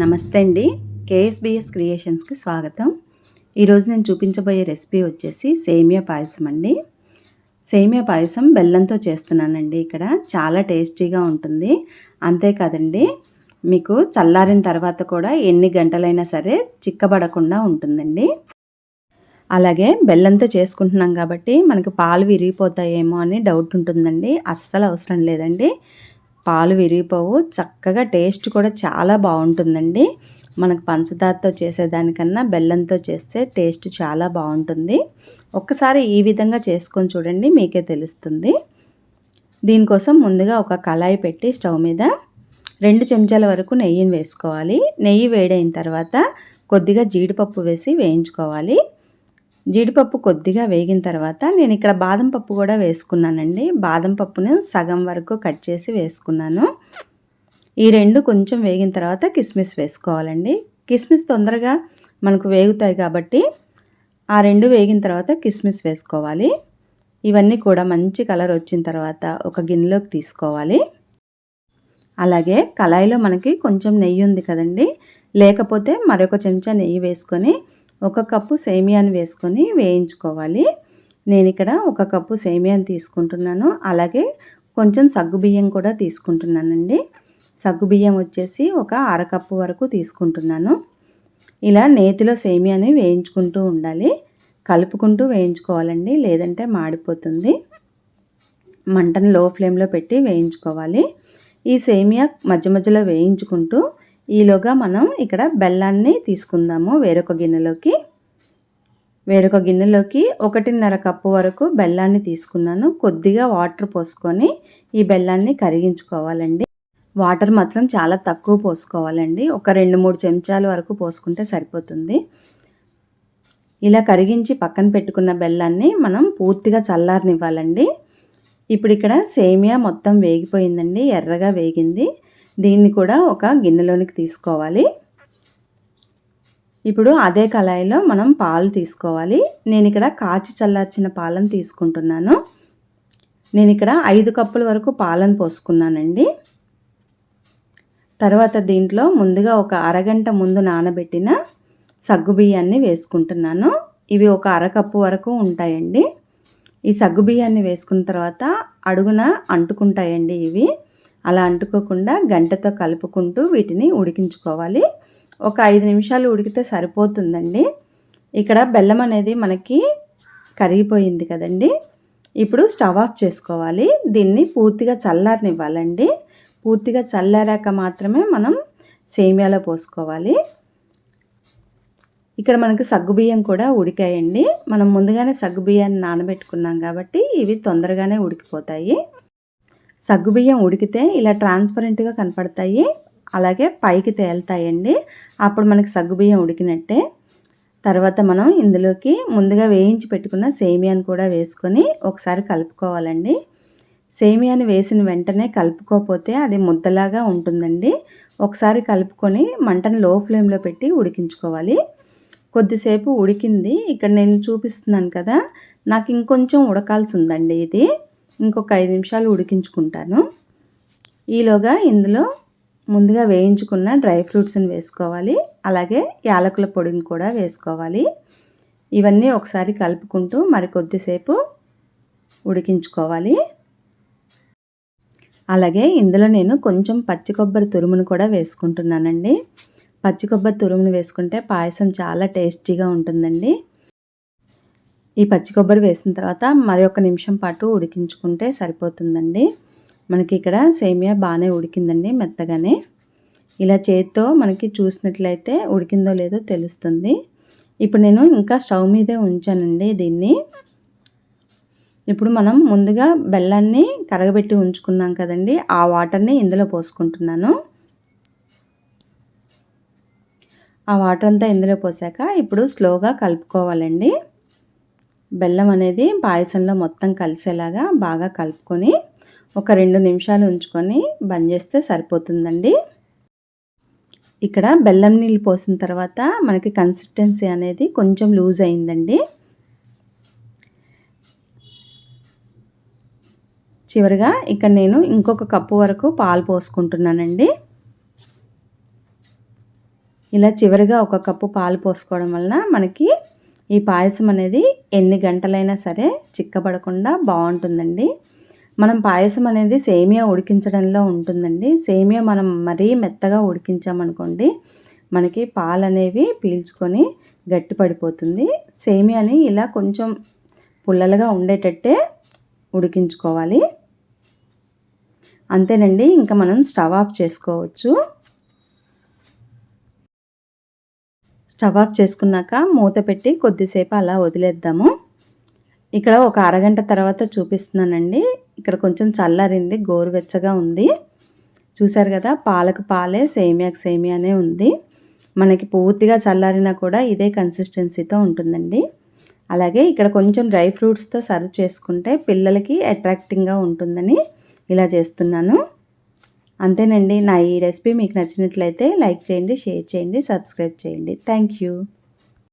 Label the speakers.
Speaker 1: నమస్తే అండి. కేఎస్బిఎస్ క్రియేషన్స్కి స్వాగతం. ఈరోజు నేను చూపించబోయే రెసిపీ వచ్చేసి సేమియా పాయసం అండి. సేమియా పాయసం బెల్లంతో చేస్తున్నానండి ఇక్కడ. చాలా టేస్టీగా ఉంటుంది. అంతేకాదండి మీకు చల్లారిన తర్వాత కూడా ఎన్ని గంటలైనా సరే చిక్కబడకుండా ఉంటుందండి. అలాగే బెల్లంతో చేసుకుంటున్నాం కాబట్టి మనకి పాలు విరిగిపోతాయేమో అని డౌట్ ఉంటుందండి. అస్సలు అవసరం లేదండి. పాలు విరిగిపోవు. చక్కగా టేస్ట్ కూడా చాలా బాగుంటుందండి. మనకు పంచదారతో చేసేదానికన్నా బెల్లంతో చేస్తే టేస్ట్ చాలా బాగుంటుంది. ఒక్కసారి ఈ విధంగా చేసుకొని చూడండి మీకే తెలుస్తుంది. దీనికోసం ముందుగా ఒక కళాయి పెట్టి స్టవ్ మీద రెండు చెంచాల వరకు నెయ్యిని వేసుకోవాలి. నెయ్యి వేడైన తర్వాత కొద్దిగా జీడిపప్పు వేసి వేయించుకోవాలి. జీడిపప్పు కొద్దిగా వేగిన తర్వాత నేను ఇక్కడ బాదం పప్పు కూడా వేసుకున్నానండి. బాదం పప్పును సగం వరకు కట్ చేసి వేసుకున్నాను. ఈ రెండు కొంచెం వేగిన తర్వాత కిస్మిస్ వేసుకోవాలండి. కిస్మిస్ తొందరగా మనకు వేగుతాయి కాబట్టి ఆ రెండు వేగిన తర్వాత కిస్మిస్ వేసుకోవాలి. ఇవన్నీ కూడా మంచి కలర్ వచ్చిన తర్వాత ఒక గిన్నెలోకి తీసుకోవాలి. అలాగే కళాయిలో మనకి కొంచెం నెయ్యి ఉంది కదండి. లేకపోతే మరొక చెంచా నెయ్యి వేసుకొని ఒక కప్పు సేమియాను వేసుకొని వేయించుకోవాలి. నేను ఇక్కడ ఒక కప్పు సేమియాను తీసుకుంటున్నాను. అలాగే కొంచెం సగ్గుబియ్యం కూడా తీసుకుంటున్నానండి. సగ్గుబియ్యం వచ్చేసి ఒక అరకప్పు వరకు తీసుకుంటున్నాను. ఇలా నేతిలో సేమియాని వేయించుకుంటూ ఉండాలి. కలుపుకుంటూ వేయించుకోవాలండి. లేదంటే మాడిపోతుంది. మంటను లో ఫ్లేమ్లో పెట్టి వేయించుకోవాలి. ఈ సేమియా మధ్య మధ్యలో వేయించుకుంటూ ఈలోగా మనం ఇక్కడ బెల్లాన్ని తీసుకుందాము వేరొక గిన్నెలోకి. వేరొక గిన్నెలోకి ఒకటిన్నర కప్పు వరకు బెల్లాన్ని తీసుకున్నాను. కొద్దిగా వాటర్ పోసుకొని ఈ బెల్లాన్ని కరిగించుకోవాలండి. వాటర్ మాత్రం చాలా తక్కువ పోసుకోవాలండి. ఒక రెండు మూడు చెంచాల వరకు పోసుకుంటే సరిపోతుంది. ఇలా కరిగించి పక్కన పెట్టుకున్న బెల్లాన్ని మనం పూర్తిగా చల్లారనివ్వాలండి. ఇప్పుడు ఇక్కడ సేమియా మొత్తం వేగిపోయిందండి. ఎర్రగా వేగింది. దీన్ని కూడా ఒక గిన్నెలోనికి తీసుకోవాలి. ఇప్పుడు అదే కళాయిలో మనం పాలు తీసుకోవాలి. నేను ఇక్కడ కాచి చల్లార్చిన పాలను తీసుకుంటున్నాను. నేను ఇక్కడ ఐదు కప్పుల వరకు పాలను పోసుకున్నానండి. తర్వాత దీంట్లో ముందుగా ఒక అరగంట ముందు నానబెట్టిన సగ్గుబియ్యాన్ని వేసుకుంటున్నాను. ఇవి ఒక అరకప్పు వరకు ఉంటాయండి. ఈ సగ్గుబియ్యాన్ని వేసుకున్న తర్వాత అడుగున అంటుకుంటాయండి ఇవి. అలా అంటుకోకుండా గంటతో కలుపుకుంటూ వీటిని ఉడికించుకోవాలి. ఒక ఐదు నిమిషాలు ఉడికితే సరిపోతుందండి. ఇక్కడ బెల్లం అనేది మనకి కరిగిపోయింది కదండి. ఇప్పుడు స్టవ్ ఆఫ్ చేసుకోవాలి. దీన్ని పూర్తిగా చల్లారనివ్వాలండి. పూర్తిగా చల్లారాక మాత్రమే మనం సేమియాలో పోసుకోవాలి. ఇక్కడ మనకి సగ్గుబియ్యం కూడా ఉడికాయండి. మనం ముందుగానే సగ్గుబియ్యాన్ని నానబెట్టుకున్నాం కాబట్టి ఇవి తొందరగానే ఉడికిపోతాయి. సగ్గుబియ్యం ఉడికితే ఇలా ట్రాన్స్పరెంట్గా కనపడతాయి. అలాగే పైకి తేలుతాయండి. అప్పుడు మనకి సగ్గుబియ్యం ఉడికినట్టే. తర్వాత మనం ఇందులోకి ముందుగా వేయించి పెట్టుకున్న సేమియాను కూడా వేసుకొని ఒకసారి కలుపుకోవాలండి. సేమియాని వేసిన వెంటనే కలుపుకోకపోతే అది ముద్దలాగా ఉంటుందండి. ఒకసారి కలుపుకొని మంటను లో ఫ్లేమ్లో పెట్టి ఉడికించుకోవాలి. కొద్దిసేపు ఉడికింది. ఇక్కడ నేను చూపిస్తున్నాను కదా నాకు ఇంకొంచెం ఉడకాల్సి ఉందండి ఇది. ఇంకొక ఐదు నిమిషాలు ఉడికించుకుంటాను. ఈలోగా ఇందులో ముందుగా వేయించుకున్న డ్రై ఫ్రూట్స్ని వేసుకోవాలి. అలాగే యాలకుల పొడిని కూడా వేసుకోవాలి. ఇవన్నీ ఒకసారి కలుపుకుంటూ మరి కొద్దిసేపు ఉడికించుకోవాలి. అలాగే ఇందులో నేను కొంచెం పచ్చి కొబ్బరి తురుమును కూడా వేసుకుంటున్నానండి. పచ్చి కొబ్బరి తురుమును వేసుకుంటే పాయసం చాలా టేస్టీగా ఉంటుందండి. ఈ పచ్చి కొబ్బరి వేసిన తర్వాత మరి ఒక నిమిషం పాటు ఉడికించుకుంటే సరిపోతుందండి. మనకి ఇక్కడ సేమియా బాగానే ఉడికిందండి మెత్తగానే. ఇలా చేతితో మనకి చూసినట్లయితే ఉడికిందో లేదో తెలుస్తుంది. ఇప్పుడు నేను ఇంకా స్టవ్ మీదే ఉంచానండి దీన్ని. ఇప్పుడు మనం ముందుగా బెల్లాన్ని కరగబెట్టి ఉంచుకున్నాం కదండి ఆ వాటర్ని ఇందులో పోసుకుంటున్నాను. ఆ వాటర్ అంతా ఇందులో పోసాక ఇప్పుడు స్లోగా కలుపుకోవాలండి. బెల్లం అనేది పాయసంలో మొత్తం కలిసేలాగా బాగా కలుపుకొని ఒక రెండు నిమిషాలు ఉంచుకొని బంద్ చేస్తే సరిపోతుందండి. ఇక్కడ బెల్లం నీళ్ళు పోసిన తర్వాత మనకి కన్సిస్టెన్సీ అనేది కొంచెం లూజ్ అయిందండి. చివరిగా ఇక్కడ నేను ఇంకొక కప్పు వరకు పాలు పోసుకుంటున్నానండి. ఇలా చివరిగా ఒక కప్పు పాలు పోసుకోవడం వలన మనకి ఈ పాయసం అనేది ఎన్ని గంటలైనా సరే చిక్కబడకుండా బాగుంటుందండి. మనం పాయసం అనేది సేమియా ఉడికించడంలో ఉంటుందండి. సేమియా మనం మరీ మెత్తగా ఉడికించామనుకోండి మనకి పాలు అనేవి పీల్చుకొని గట్టి పడిపోతుంది. సేమియాని ఇలా కొంచెం పుల్లలుగా ఉండేటట్టే ఉడికించుకోవాలి. అంతేనండి ఇంకా మనం స్టవ్ ఆఫ్ చేసుకోవచ్చు. స్టవ్ ఆఫ్ చేసుకున్నాక మూత పెట్టి కొద్దిసేపు అలా వదిలేద్దాము. ఇక్కడ ఒక అరగంట తర్వాత చూపిస్తున్నానండి. ఇక్కడ కొంచెం చల్లారింది గోరువెచ్చగా ఉంది. చూసారు కదా పాలకు పాలే సేమియాకి సేమియానే ఉంది. మనకి పూర్తిగా చల్లారినా కూడా ఇదే కన్సిస్టెన్సీతో ఉంటుందండి. అలాగే ఇక్కడ కొంచెం డ్రై ఫ్రూట్స్తో సర్వ్ చేసుకుంటే పిల్లలకి అట్రాక్టింగ్గా ఉంటుందని ఇలా చేస్తున్నాను. అంతేనండి. నా ఈ రెసిపీ మీకు నచ్చినట్లయితే లైక్ చేయండి షేర్ చేయండి సబ్స్క్రైబ్ చేయండి. Thank you.